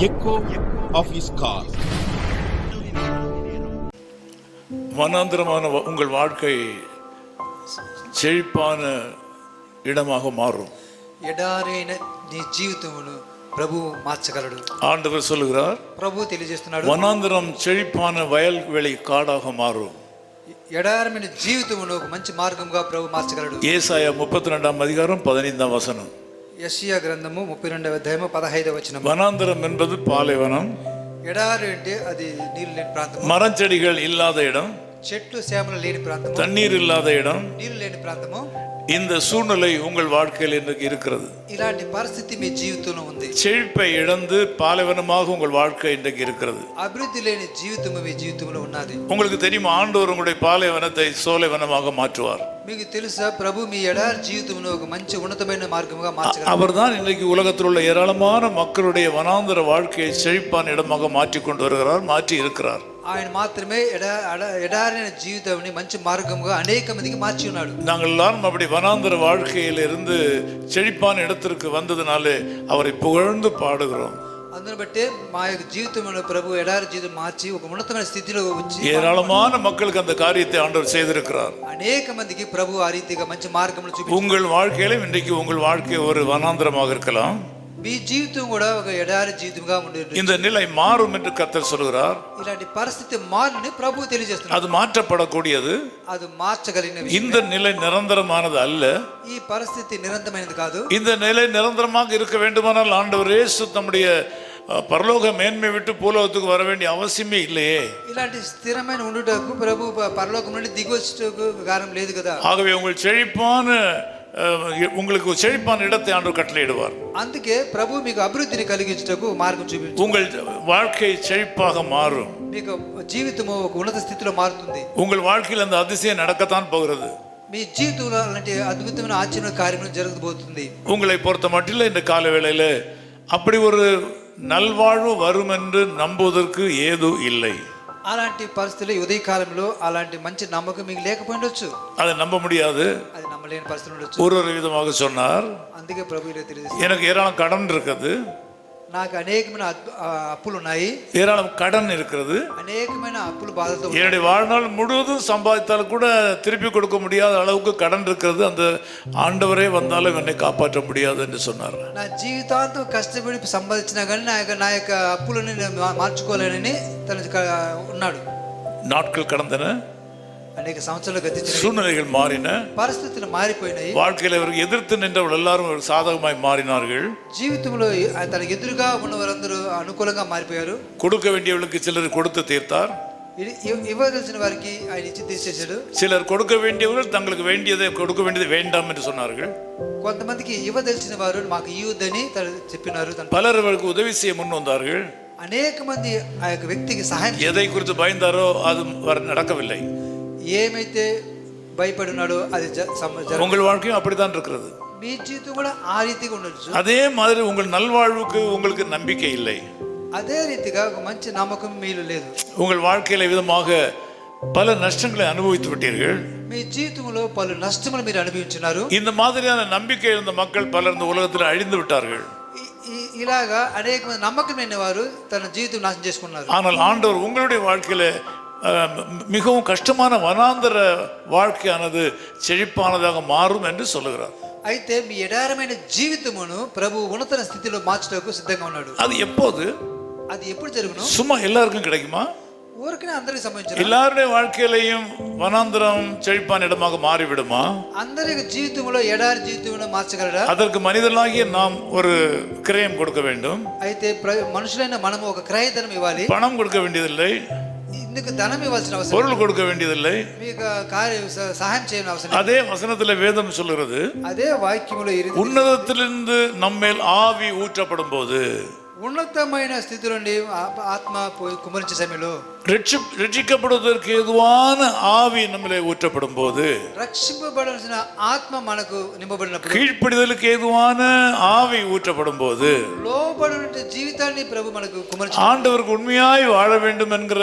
echo of his call. வனாந்திரமான வ- உங்கள் வாழ்க்கை செழிப்பான இடமாக மாறும் ఎడారైన నీ జీవితమును ప్రభువు మార్చగలడు ஆண்டவர் சொல்லுகிறார் ప్రభువు తెలియజేస్తున్నాడు வனாந்திரம் செழிப்பான வயல்வெளி காடாக மாறும் ఎడారమైన జీవితమును ఒక మంచి మార్గంగా ప్రభు మార్చగలడు ஏசாயா முப்பத்தி ரெண்டாம் அதிகாரம் பதினைந்தாம் வசனம் యెషయా గ్రంథము ముప్పై రెండవ అధ్యాయము పదహైదవ వచనం வனாந்திரம் என்பது பாலைவனம் ఎడారి అంటే అది నీళ్లు లేని ప్రాంతము மரஞ்செடிகள் இல்லாத இடம் చెట్లు సేమలు లేని ప్రాంతము தண்ணீர் இல்லாத இடம் నీళ్లు లేని ప్రాంతము இந்த சூழ்நிலை உங்கள் வாழ்க்கையில் இன்றைக்கு இருக்கிறது ఇలాంటి పరిస్థితి మీ జీవితంలో ఉంది செழிப்பை இழந்து பாலைவனமாக உங்கள் வாழ்க்கை இன்றைக்கு இருக்கிறது అభివృద్ధి లేని జీవితము మీ జీవితంలో ఉన్నది உங்களுக்கு தெரியுமா ஆண்டவர் உங்களுடைய பாலைவனத்தை சோலைவனமாக மாற்றுவார் మీకు తెలుసా ప్రభు మీ ఎడారి జీవితంలో ఒక మంచి ఉన్నతమైన మార్గంగా మార్చగలడు அவர்தான் இன்றைக்கு உலகத்தில் உள்ள ஏராளமான மக்களுடைய வனாந்தர வாழ்க்கையை செழிப்பான இடமாக மாற்றி கொண்டு வருகிறார் மாற்றி இருக்கிறார் ఆయన మాత్రమే ఎడా అడ- ఎడారైన జీవితాన్ని మంచి మార్గంగా అనేక మందికి మార్చి ఉన్నాడు நாங்கள் எல்லாரும் அப்படி வனாந்தர வாழ்க்கையில் இருந்து செழிப்பான இடத்திற்கு வந்ததுனாலே அவரை புகழ்ந்து பாடுகிறோம் అందుని బట్టే మా యొక్క జీవితంలో ప్రభు ఎడారి జీవితం మార్చి ఒక ఉన్నతమైన స్థితిలో వచ్చి ஏராளமான மக்களுக்கு அந்த காரியத்தை ஆண்டவர் செய்திருக்கிறார் అనేక మందికి ప్రభు ఆ రీతిగా మంచి మార్గంలో చూపి உங்கள் வாழ்க்கையிலும் இன்றைக்கு உங்கள் வாழ்க்கை ஒரு வனாந்தரமாக இருக்கலாம் మీ జీవితం కూడా ఒక ఎడారి జీవితంగా ఉండేది இந்த நிலை மாறும் என்று கர்த்தர் சொல்கிறார் ఇలాంటి పరిస్థితి మారుని ప్రభు తెలియజేస్తున్నాడు அது மாற்றப்படக்கூடியது అది మార్చగలిగిన విషయం. இந்த நிலை நிரந்தரமானது அல்ல ఈ పరిస్థితి నిరంతరమైనది కాదు இந்த நிலை நிரந்தரமாக இருக்க வேண்டுமானால் ஆண்டவர் இயேசு தம்முடைய அஹ், பரலோக மேன்மை விட்டு பூலோகத்துக்கு வர வேண்டிய அவசியமே இல்லையே ఇలాంటి స్థిరమైన ఉండుటకు ప్రభు ప- పరలోకం నుండి దిగొచ్చుటకు కారణం లేదు కదా ஆகவே உங்கள் செழிப்பான அஹ், உங்களுக்கு ஒரு செழிப்பான இடத்தை ஆண்டவர் கட்டளையிடுவார் అందుకే ప్రభు మీకు అభివృద్ధిని కలిగించుటకు మార్గం చూపించు உங்கள் வாழ்க்கை செழிப்பாக மாறும் మీకు జీవితము ఒక ఉన్నత స్థితిలో మారుతుంది உங்கள் வாழ்க்கையில் அந்த அதிசயம் நடக்கத்தான் போகிறது మీ జీవితంలో అలాంటి అద్భుతమైన ఆశ్చర్య కార్యములు జరగబోతుంది உங்களை பொறுத்த மட்டில் இந்த கால வேளையில் அப்படி ஒரு நல்வாழ்வு வரும் என்று நம்புவதற்கு ஏது இல்லை అలాంటి పరిస్థితుల్లో ఈ ఉదయకాలంలో అలాంటి మంచి నమ్మకం మీకు లేకపోయిండొచ్చు அதை நம்ப முடியாது అది నమ్మలేని పరిస్థితి ఉండొచ్చు ஒரு ஒரு விதமாக சொன்னார் అందుకే ప్రభు ఇలా తెలియజేస్తుంది எனக்கு ஏராளம் கடன் இருக்குது నాకు అనేకమైన అద్భు- ఆ, అప్పులు ఉన్నాయి ஏராளம் கடன் இருக்கிறது అనేకమైన అప్పులు బాధతో ఉన్నాయి. என்னுடைய வாழ்நாள் முழுவதும் சம்பாதித்தால் கூட திருப்பி கொடுக்க முடியாத அளவுக்கு கடன் இருக்கிறது அந்த ஆண்டவரே வந்தாலும் என்னை காப்பாற்ற முடியாது என்று சொன்னார் నా జీవితాంతం కష్టపడి సంపాదించినా కానీ నా యొక్క నా యొక్క అప్పులని నేను మా- మార్చుకోలేనని తన క- ఉన్నాడు நாட்கள் கடந்தன అనేక సంవత్సరాలు గతించిన சூழ்நிலைகள் மாறின పరిస్థితులు మారిపోయినాయి வாழ்க்கையில் அவருக்கு எதிர்த்து நின்றவர்கள் எல்லாரும் ஒரு சாதகமாய் மாறினார்கள் జీవితంలో ఆ తన ఎదురుగా ఉన్న వారందరూ అనుకూలంగా మారిపోయారు கொடுக்க வேண்டியவர்களுக்கு சிலர் கொடுத்து தீர்த்தார் ఇ- ఇవ్- ఇవ్వదలసిన వారికి ఆయన ఇచ్చి తీసేశాడు சிலர் கொடுக்க வேண்டியவர்கள் தங்களுக்கு வேண்டியதை கொடுக்க வேண்டியது வேண்டாம் என்று சொன்னார்கள் కొంతమందికి ఇవ్వదలిచిన వారు మాకు ఇవ్వద్దని తను చెప్పినారు తను பலர் அவருக்கு உதவி செய்ய முன் வந்தார்கள் అనేక మంది ఆ యొక్క వ్యక్తికి సహాయం చే- எதை குறித்து பயந்தாரோ அது வர நடக்கவில்லை ఏమైతే భయపడి ఉన్నాడో అది జ- సమ- జరగ- உங்கள் வாழ்க்கையும் அப்படித்தான் இருக்கிறது మీ జీవితం కూడా ఆ రీతిగా ఉండొచ్చు அதே மாதிரி உங்கள் நல்வாழ்வுக்கு உங்களுக்கு நம்பிக்கை இல்லை అదే రీతిగా ఒక మంచి నమ్మకం మీలో లేదు உங்கள் வாழ்க்கையில விதமாக பல நஷ்டங்களை அனுபவித்து விட்டீர்கள் మీ జీవితంలో పలు నష్టములు మీరు అనుభవించున్నారు இந்த மாதிரியான நம்பிக்கை இருந்த மக்கள் பலர் இந்த உலகத்தில் அழிந்து விட்டார்கள் ఈ- ఈ- ఇలాగా అనేక మంది నమ్మకమైన వారు తన జీవితం నాశనం చేసుకున్నారు ஆனால் ஆண்டவர் உங்களுடைய வாழ்க்கையில அஹ், மிகவும் கஷ்டமான வனாந்தர வாழ்க்கையானது செழிப்பானதாக மாறும் என்று சொல்லுகிறார் అయితే మీ ఎడారమైన జీవితమును ప్రభు ఉన్నత స్థితిలో మార్చడానికి సిద్ధంగా ఉన్నాడు அது எப்போது అది ఎప్పుడు జరుగును சும்மா எல்லாருக்கும் கிடைக்குமா ఊరికనే అందరికి సంబంధించిన எல்லாருடைய வாழ்க்கையிலையும் வனாந்திரம் செழிப்பான இடமாக மாறிவிடுமா అందరి యొక్క జీవితంలో ఎడారి జీవితంలో మార్చగలరా அதற்கு மனிதர்களாகிய நாம் ஒரு கிரயம் கொடுக்க வேண்டும் అయితే ప్ర- మనుషులైన మనము ఒక క్రయధనం ఇవ్వాలి பணம் கொடுக்க வேண்டியதில்லை ఇందుకు ధనం ఇవ్వాల్సిన అవసరం பொருள் கொடுக்க வேண்டியதில்லை మీకు కార్య స- సహాయం చేయని అవసరం లేదు. அதே வசனத்துல வேதம் சொல்லுகிறது అదే వాక్యములో ఈ రీతి உன்னதத்திலிருந்து நம்மேல் ஆவி ஊற்றப்படும் போது ఉన్నతమైన స్థితి నుండి ఆ- ఆత్మ పోయి కుమరించే సమయంలో ரட்சி ரட்சிக்கப்படுவதற்கு ஏதுவான ஆவி நம்மளே ஊற்றப்படும் போது రక్షింపబడాల్సిన ఆత్మ మనకు నింపబడినప్పుడు கீழ்ப்படிதலுக்கு ஏதுவான ஆவி ஊற்றப்படும் போது లోబడిన జీవితాన్ని ప్రభు మనకు కుమరించ ஆண்டவருக்கு உண்மையாய் வாழ வேண்டும் என்கிற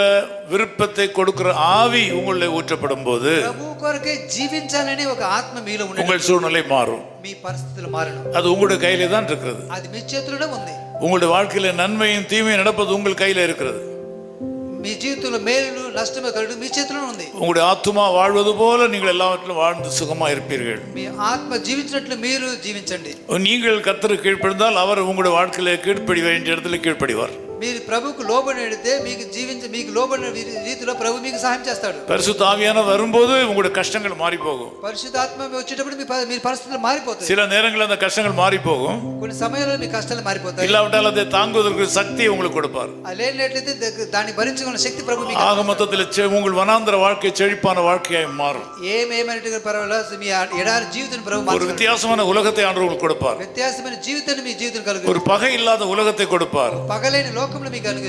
விருப்பத்தை கொடுக்கிற ஆவி உங்களை ஊற்றப்படும் போது ప్రభు కొరకే జీవించాలని ఒక ఆత్మ మీలో ఉండే உங்கள் சூழ்நிலை மாறும் మీ పరిస్థితులు మారను அது உங்களுடைய கையிலே தான் இருக்கிறது అది మీ చేతిలోనే ఉంది உங்களுடைய வாழ்க்கையில நன்மையும் தீமையும் நடப்பது உங்கள் கையில இருக்கிறது మీ జీవితంలో మేలు నష్టమే కలడు మీ చేతిలో ఉంది உங்களுடைய ஆத்துமா வாழ்வது போல நீங்கள் எல்லாவற்றிலும் வாழ்ந்து சுகமா இருப்பீர்கள் మీ ఆత్మ జీవించినట్లు మీరు జీవించండి நீங்கள் கத்தருக்கு கீழ்ப்படிந்தால் அவர் உங்களுடைய வாழ்க்கையில கீழ்ப்படி வேண்டிய இடத்துல கீழ்ப்படிவார் మీరు ప్రభుకు లోబడి ఎడితే మీకు జీవించ మీకు లోబడిన రీ- రీతిలో ప్రభు మీకు సహాయం చేస్తాడు பரிசுத்த ஆவியான வரும்போது உங்களுடைய கஷ்டங்கள் மாறி போகும் పరిశుద్ధాత్మ వచ్చేటప్పుడు మీ ప- మీ పరిస్థితులు మారిపోతాయి சில நேரங்களில் அந்த கஷ்டங்கள் மாறி போகும் కొన్ని సమయాల్లో మీ కష్టాలు మారిపోతాయి இல்லாவிட்டால் அதை தாங்குவதற்கு சக்தியை உங்களுக்கு கொடுப்பார் అది లేనట్లయితే ద- దాన్ని భరించుకున్న శక్తి ప్రభు మీకు ஆக மொத்தத்தில் செ- உங்கள் வனாந்திர வாழ்க்கை செழிப்பான வாழ்க்கையாய் மாறும் ఏమేమైనట్టు పర్వాలేదు మీ ఆ- ఎడారి జీవితం ప్రభు ஒரு మార్చగలడు. வித்தியாசமான உலகத்தை ஆண்டவர்களுக்கு கொடுப்பார் వ్యత్యాసమైన జీవితాన్ని మీ జీవితం ஒரு కలుగు பகை இல்லாத உலகத்தை கொடுப்பார் పగలేని లోకంలో మీకు కలుగు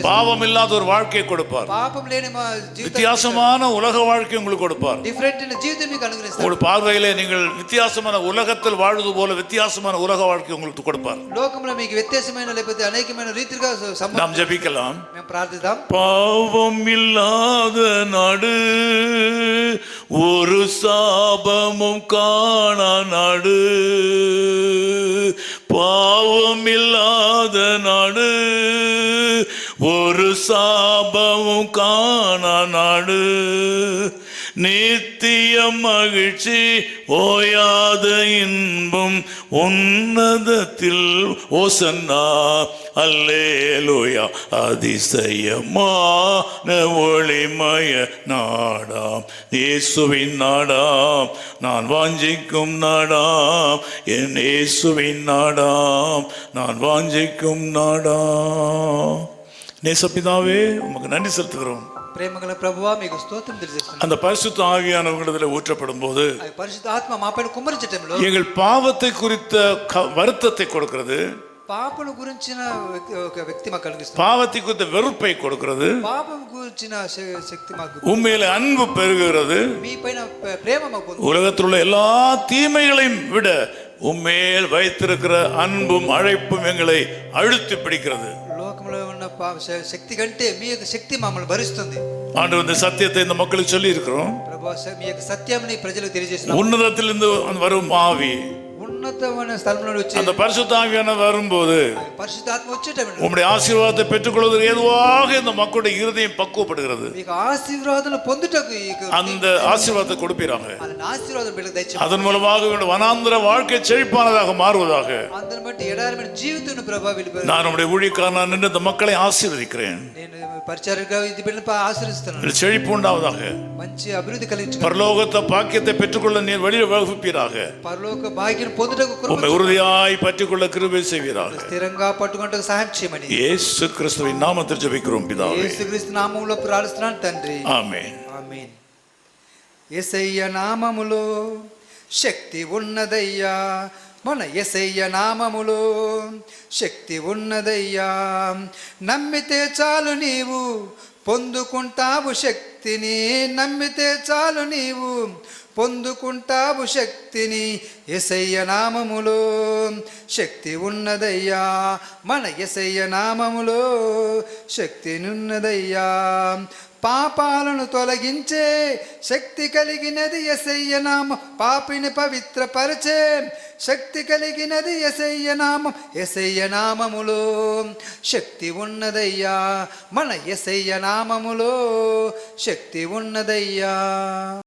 பாவம் இல்லாத ஒரு வாழ்க்கையை கொடுப்பார் పాపం లేని మా జీవితం வித்தியாசமான உலக வாழ்க்கை உங்களுக்கு கொடுப்பார் డిఫరెంట్ అయిన జీవితం మీకు అనుగ్రహిస్తాడు உங்கள் பார்வையிலே நீங்கள் வித்தியாசமான உலகத்தில் வாழ்வது போல வித்தியாசமான உலக வாழ்க்கை உங்களுக்கு கொடுப்பார் లోకంలో మీకు వ్యత్యాసమైన లేకపోతే అనేకమైన రీతిగా సంబంధం நாம் ஜெபிக்கலாம் మేము ప్రార్థిద్దాం பாவம் இல்லாத நாடு ஒரு சாபமும் காண நாடு பாவம் இல்லாத நாடு ஒரு சாபமும் காண நாடு. நித்திய மகிழ்ச்சி ஓயாத இன்பம் உன்னதத்தில் ஓசன்னா. அல்லேலூயா அதிசயமா ஒளிமய நாடாம். இயேசுவின் நாடாம் நான் வாஞ்சிக்கும் நாடாம். என் இயேசுவின் நாடாம் நான் வாஞ்சிக்கும் நாடாம். நேசப்பிதாவே உமக்கு நன்றி செலுத்துகிறோம் ప్రేమగల ప్రభువా మీకు స్తోత్రం తెలియజేస్తున్నాం அந்த பரிசுத்த ஆவியானவங்களிடத்தில் ஊற்றப்படும் போது అది పరిశుద్ధ ఆత్మ మా పైన కుమ్మరించటంలో எங்கள் பாவத்தை குறித்த க- வருத்தத்தை கொடுக்கிறது పాపను గురించిన వ్యక్తి- ఒక వ్యక్తి మాకు కలిగిస్తుంది பாவத்தை குறித்த வெறுப்பை கொடுக்கிறது పాపం గురించిన శ- శక్తి మాకు உண்மையில அன்பு பெருகுகிறது మీ పైన ప్ర- ప్రేమ మాకు పొందు உலகத்தில் உள்ள எல்லா தீமைகளையும் விட உண்மையில் வைத்திருக்கிற அன்பும் அழைப்பும் எங்களை அழுத்தி பிடிக்கிறது లోకంలో ఉన్న పా- శ- శక్తి కంటే మీ యొక్క శక్తి మమ్మల్ని భరిస్తుంది ஆண்டு இந்த சத்தியத்தை இந்த மக்களுக்கு சொல்லி இருக்கிறோம் ప్రభు మీ యొక్క సత్యాన్ని ప్రజలకు తెలియజేసిన உன்னதத்திலிருந்து வரும் ஆவி ఉన్నతమైన స్థలంలో వచ్చి அந்த பரிசுத்த ஆவியான வரும்போது పరిశుద్ధాత్మ వచ్చేటప్పుడు உம்முடைய ஆசீர்வாதத்தை பெற்றுக்கொள்வதற்கு ஏதுவாக இந்த மக்களுடைய இருதயம் பக்குவப்படுகிறது మీకు ఆశీర్వాదాలు పొందుటకు ఈ యొక్క- அந்த ஆசீர்வாதத்தை கொடுப்பீராங்க అలాంటి ఆశీర్వాదం బిడ్డకు దయచేయండి அதன் மூலமாக இவருடைய வனாந்திர வாழ்க்கை செழிப்பானதாக மாறுவதாக అందరిని బట్టి ఎడారమైన జీవితం ప్రభావ వెళ్ళిపోయి நான் உடைய ஊழியக்காரன் நின்று இந்த மக்களை ஆசீர்வதிக்கிறேன் నేను పరిచారుగా ఇది బిడ్డను ఆశ్రయిస్తున్నాను இதில் செழிப்பு உண்டாவதாக మంచి అభివృద్ధి కలిగించు பரலோகத்தை பாக்கியத்தை பெற்றுக்கொள்ள நீர் வழியில் வகுப்பீராக పరలోక భాగ్యం పొందుటకు కృప உம்மை உறுதியாய் பற்றிக்கொள்ள கிருபை செய்வீராக స్థిరంగా పట్టుకుంటకు సహాయం చేయమని இயேசு கிறிஸ்துவின் நாமத்தில் ஜெபிக்கிறோம் பிதாவே యేసుక్రీస్తు నామములో ప్రార్థిస్తున్నాను తండ్రి ஆமென் ఆమేన్ యేసయ్య నామములో శక్తి ఉన్నదయ్యా మన యేసయ్య నామములో శక్తి ఉన్నదయ్యా నమ్మితే చాలు నీవు పొందుకుంటావు శక్తిని నమ్మితే చాలు నీవు. పొందుకుంటావు శక్తిని ఎసయ్య నామములో. శక్తి ఉన్నదయ్యా మన ఎసయ్య నామములో. శక్తినున్నదయ్యా పాపాలను తొలగించే శక్తి కలిగినది ఎసయ్యనామ పాపిని పవిత్రపరిచే శక్తి కలిగినది ఎసయ్య నామం. ఎసయ్య శక్తి ఉన్నదయ్యా. మన ఎసయ్య నామములో శక్తి ఉన్నదయ్యా.